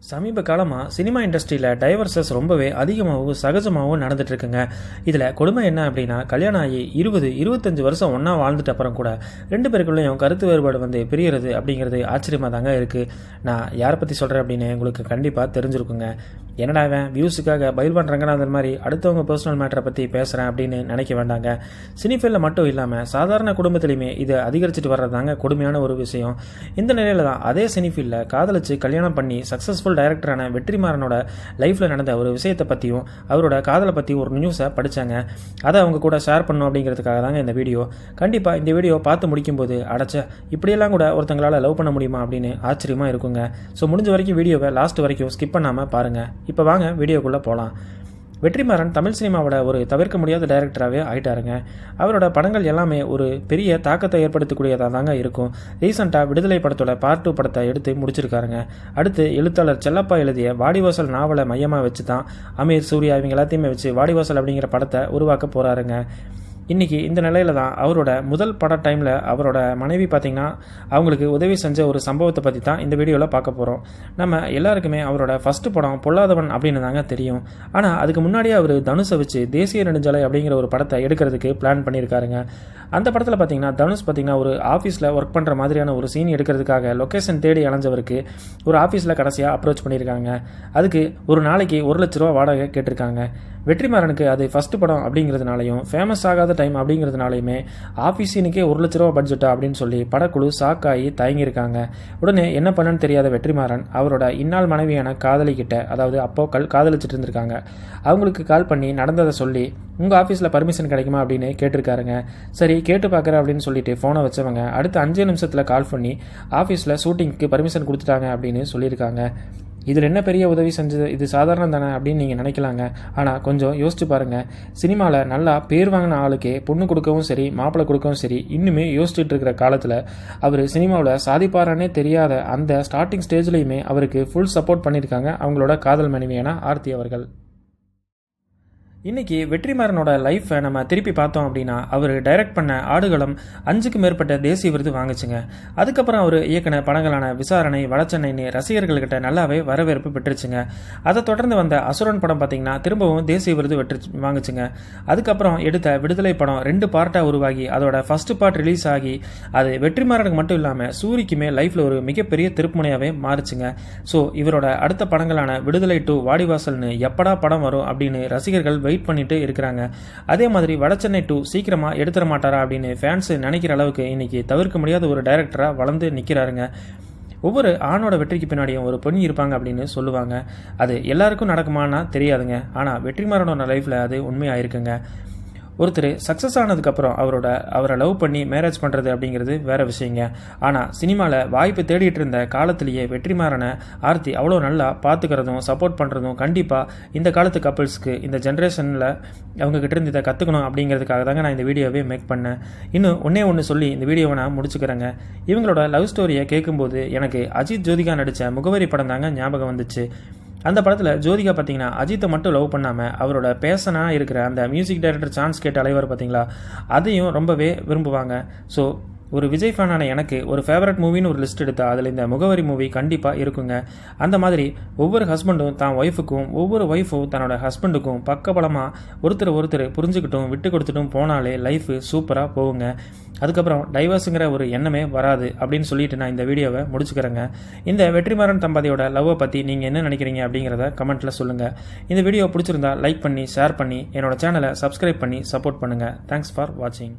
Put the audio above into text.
சமீப காலமாக சினிமா இண்டஸ்ட்ரியில் டைவர்சஸ் ரொம்பவே அதிகமாகவும் சகஜமாகவும் நடந்துட்டுருக்குங்க. இதில் கொடுமை என்ன அப்படின்னா கல்யாணம் ஆகி இருபது இருபத்தஞ்சி வருஷம் ஒன்றா வாழ்ந்துட்ட அப்புறம் கூட ரெண்டு பேருக்குள்ளேயும் கருத்து வேறுபாடு வந்து பிரியறது அப்படிங்கிறது ஆச்சரியமாக தாங்க இருக்குது நான் யாரை பற்றி சொல்கிறேன் அப்படின்னு உங்களுக்கு கண்டிப்பாக தெரிஞ்சிருக்குங்க. என்னடா அவன் வியூஸுக்காக பயில்வான் ரங்கநாதன் மாதிரி அடுத்தவங்க பர்சனல் மேட்டரை பற்றி பேசுகிறேன் அப்படின்னு நினைக்க வேண்டாங்க. சினிஃபீல்டில் மட்டும் இல்லாமல் சாதாரண குடும்பத்திலையுமே இது அதிகரிச்சுட்டு வர்றதாங்க கொடுமையான ஒரு விஷயம். இந்த நிலையில தான் அதே சினிஃபீல்டில் காதலிச்சு கல்யாணம் பண்ணி சக்ஸஸ்ஃபுல் டைரக்டரான வெற்றிமாறனோட லைஃப்பில் நடந்த ஒரு விஷயத்தை பற்றியும் அவரோட காதலை பற்றி ஒரு நியூஸை படித்தாங்க அதை அவங்க கூட ஷேர் பண்ணணும் அப்படிங்கிறதுக்காக தாங்க இந்த வீடியோ கண்டிப்பாக இந்த வீடியோ பார்த்து முடிக்கும்போது அடைச்ச இப்படியெல்லாம் கூட ஒருத்தங்களால் லவ் பண்ண முடியுமா அப்படின்னு ஆச்சரியமாக இருக்குங்க. ஸோ முடிஞ்ச வரைக்கும் வீடியோவை லாஸ்ட் வரைக்கும் ஸ்கிப் பண்ணாமல் பாருங்கள் இப்போ வாங்க வீடியோக்குள்ளே போகலாம் வெற்றிமாறன் தமிழ் சினிமாவோட ஒரு தவிர்க்க முடியாத டைரக்டராகவே ஆயிட்டாருங்க. அவரோட படங்கள் எல்லாமே ஒரு பெரிய தாக்கத்தை ஏற்படுத்தக்கூடியதாக தாங்க இருக்கும். ரீசெண்டாக விடுதலை படத்தோட பார்ட் டூ படத்தை எடுத்து முடிச்சிருக்காருங்க. அடுத்து எழுத்தாளர் செல்லப்பா எழுதிய வாடிவாசல் நாவலை மையமாக வச்சு தான் அமீர் சூர்யா இவங்க எல்லாத்தையுமே வச்சு வாடிவாசல் அப்படிங்கிற படத்தை உருவாக்க போகிறாருங்க இன்றைக்கி இந்த நிலையில தான் அவரோட முதல் பட டைமில் அவரோட மனைவி பார்த்திங்கன்னா அவங்களுக்கு உதவி செஞ்ச ஒரு சம்பவத்தை பற்றி தான் இந்த வீடியோவில் பார்க்க போகிறோம் நம்ம எல்லாருக்குமே அவரோட ஃபஸ்ட்டு படம் பொல்லாதவன் அப்படின்னு தாங்க தெரியும். ஆனால் அதுக்கு முன்னாடியே அவர் தனுஷை வச்சு தேசிய நெடுஞ்சாலை அப்படிங்கிற ஒரு படத்தை எடுக்கிறதுக்கு பிளான் பண்ணியிருக்காருங்க. அந்த படத்தில் பார்த்திங்கன்னா தனுஷ் பார்த்தீங்கன்னா ஒரு ஆஃபீஸில் ஒர்க் பண்ணுற மாதிரியான ஒரு சீன் எடுக்கிறதுக்காக லொக்கேஷன் தேடி அலைஞ்சவருக்கு ஒரு ஆஃபீஸில் கடைசியாக அப்ரோச் பண்ணியிருக்காங்க. அதுக்கு ஒரு நாளைக்கு ஒரு லட்ச ரூபா வாடகை கேட்டிருக்காங்க. வெற்றிமாறனுக்கு அது ஃபஸ்ட்டு படம் அப்படிங்கிறதுனாலையும் ஃபேமஸ் ஆகாத டைம் அப்படிங்கிறதுனாலையுமே ஆஃபீஸ் சீனுக்கே ஒரு லட்ச ரூபா பட்ஜெட்டா அப்படின்னு சொல்லி படக்குழு சாக்காகி தயங்கியிருக்காங்க. உடனே என்ன பண்ணன்னு தெரியாத வெற்றிமாறன் அவரோட இந்நாள் மனைவியான காதலி கிட்ட அதாவது அப்போ கல் காதலிச்சிட்டு இருந்திருக்காங்க. அவங்களுக்கு கால் பண்ணி நடந்ததை சொல்லி உங்கள் ஆஃபீஸில் பர்மிஷன் கிடைக்குமா? அப்படின்னு கேட்டிருக்காருங்க. சரி கேட்டு பார்க்குறேன் அப்படின்னு சொல்லிட்டு ஃபோனை வச்சவங்க அடுத்த அஞ்சு நிமிஷத்தில் கால் பண்ணி ஆஃபீஸில் ஷூட்டிங்க்கு பர்மிஷன் கொடுத்துட்டாங்க அப்படின்னு சொல்லியிருக்காங்க. இதில் என்ன பெரிய உதவி செஞ்சது? இது சாதாரணம் தானே அப்படின்னு நீங்கள் நினைக்கலாங்க. ஆனால் கொஞ்சம் யோசிச்சு பாருங்கள் சினிமாவில் நல்லா பேர் வாங்கின ஆளுக்கே பொண்ணு கொடுக்கவும் சரி மாப்பிள்ளை கொடுக்கவும் சரி இன்னுமே யோசிச்சுட்டு இருக்கிற காலத்தில் அவர் சினிமாவில் சாதிப்பாரானே தெரியாத அந்த ஸ்டார்டிங் ஸ்டேஜ்லேயுமே அவருக்கு ஃபுல் சப்போர்ட் பண்ணியிருக்காங்க அவங்களோட காதல் மனைவியான ஆர்த்தி அவர்கள். இன்னைக்கு வெற்றிமாறனோட லைஃப்பை நம்ம திருப்பி பார்த்தோம் அப்படின்னா அவர் டைரக்ட் பண்ண ஆடுகளம் அஞ்சுக்கு மேற்பட்ட தேசிய விருது வாங்குச்சுங்க. அதுக்கப்புறம் அவர் இயக்குன படங்களான விசாரணை வடச்சென்னைன்னு ரசிகர்கள்கிட்ட நல்லாவே வரவேற்பு பெற்றுச்சுங்க. அதை தொடர்ந்து வந்த அசுரன் படம் பார்த்தீங்கன்னா திரும்பவும் தேசிய விருது வெற்றி வாங்குச்சுங்க. அதுக்கப்புறம் எடுத்த விடுதலை படம் ரெண்டு பார்ட்டாக உருவாகி அதோட ஃபர்ஸ்ட் பார்ட் ரிலீஸ் ஆகி அது வெற்றிமாறனுக்கு மட்டும் இல்லாமல் சூரிக்குமே லைஃப்பில் ஒரு மிகப்பெரிய திருப்புமுனையாகவே மாறுச்சுங்க. ஸோ இவரோட அடுத்த படங்களான விடுதலை டு வாடிவாசல்னு எப்படா படம் வரும் அப்படின்னு ரசிகர்கள் வெயிட் பண்ணிட்டு இருக்கிறாங்க. அதே மாதிரி வடச்சென்னை டூ சீக்கிரமா எடுத்துட மாட்டாரா அப்படின்னு ஃபேன்ஸ் நினைக்கிற அளவுக்கு இன்னைக்கு தவிர்க்க முடியாத ஒரு டைரக்டராக வளர்ந்து நிற்கிறாருங்க ஒவ்வொரு ஆணோட வெற்றிக்கு பின்னாடியும் ஒரு பெண் இருப்பாங்க அப்படின்னு சொல்லுவாங்க. அது எல்லாருக்கும் நடக்குமானா தெரியாதுங்க. ஆனால் வெற்றிமாறனோட லைஃப்பில் அது உண்மையாயிருக்குங்க ஒருத்தர் சக்ஸஸ் ஆனதுக்கப்புறம் அவரோட அவரை லவ் பண்ணி மேரேஜ் பண்ணுறது அப்படிங்கிறது வேற விஷயங்க. ஆனால் சினிமாவில் வாய்ப்பு தேடிட்டு இருந்த காலத்திலேயே வெற்றிமாறனை ஆர்த்தி அவ்வளோ நல்லா பார்த்துக்கிறதும் சப்போர்ட் பண்ணுறதும் கண்டிப்பாக இந்த காலத்து கப்புள்ஸ்க்கு இந்த ஜென்ரேஷனில் அவங்கக்கிட்ட இருந்து இதை கற்றுக்கணும் அப்படிங்கிறதுக்காக தாங்க நான் இந்த வீடியோவே மேக் பண்ணேன். இன்னும் ஒன்றே ஒன்று சொல்லி இந்த வீடியோவை நான் முடிச்சுக்கிறேங்க. இவங்களோட லவ் ஸ்டோரியை கேட்கும்போது எனக்கு அஜித் ஜோதிகா நடித்த முகவரி படம் தாங்க ஞாபகம் வந்துச்சு. அந்த படத்தில் ஜோதிகா பார்த்தீங்கன்னா அஜித்தை மட்டும் லவ் பண்ணாமல் அவரோட பேசனாக இருக்கிற அந்த மியூசிக் டைரக்டர் சான்ஸ் கேட்ட அலைவர் பார்த்தீங்களா அதையும் ரொம்பவே விரும்புவாங்க. ஸோ ஒரு விஜய் ஃபேனான எனக்கு ஒரு ஃபேவரட் மூவின்னு ஒரு லிஸ்ட் எடுத்தால் அதில் இந்த முகவரி மூவி கண்டிப்பாக இருக்குங்க. அந்த மாதிரி ஒவ்வொரு ஹஸ்பண்டும் தான் ஒய்ஃபுக்கும் ஒவ்வொரு ஒய்ஃபும் தன்னோட ஹஸ்பண்டுக்கும் பக்கபலமாக ஒருத்தர் ஒருத்தர் புரிஞ்சுக்கிட்டும் விட்டு கொடுத்துட்டும் போனாலே லைஃபு சூப்பராக போகுங்க. அதுக்கப்புறம் டைவர்ஸுங்கிற ஒரு எண்ணமே வராது அப்படின்னு சொல்லிட்டு நான் இந்த வீடியோவை முடிச்சுக்கிறேங்க. இந்த வெற்றிமாறன் தம்பதியோட லவ்வை பற்றி நீங்கள் என்ன நினைக்கிறீங்க அப்படிங்கிறத கமெண்ட்டில் சொல்லுங்கள் இந்த வீடியோ பிடிச்சிருந்தா லைக் பண்ணி ஷேர் பண்ணி என்னோட சேனலை சப்ஸ்கிரைப் பண்ணி சப்போர்ட் பண்ணுங்கள் தேங்க்ஸ் ஃபார் வாட்சிங்